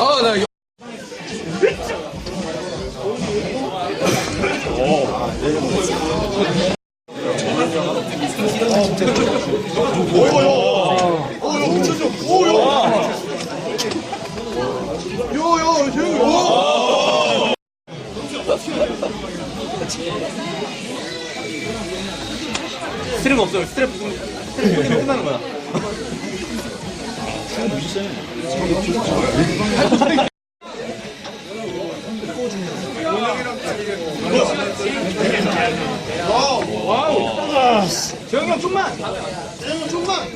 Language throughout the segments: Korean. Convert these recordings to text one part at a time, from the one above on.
아, 나 이거. 스트랩 없어요. 스트랩 스트랩 끝나는 거야. 재영이 형 좀만. 재영이 형 좀만.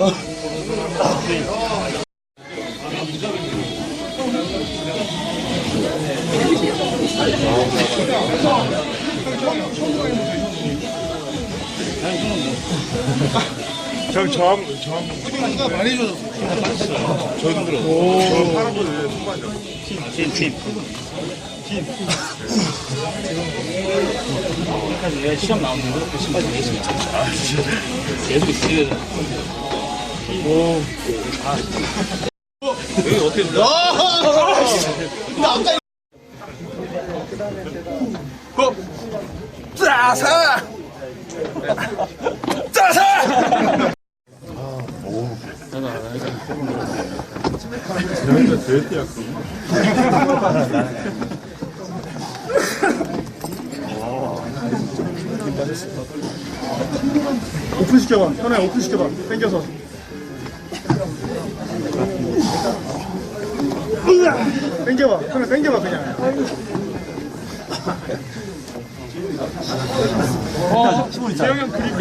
형 저항 저항 가 많이 줘줬어. 저 힘들어. 저 거를 손반장. 팀 팀. 시험 나오는 거 신발 좀 내시면 계속 있어야 돼. 여기 어떻게 된다? 오픈 시켜봐. 현아야 오픈 시켜봐. 당겨서. 당겨봐. 현아 당겨봐 그냥. 재영이 형 그림.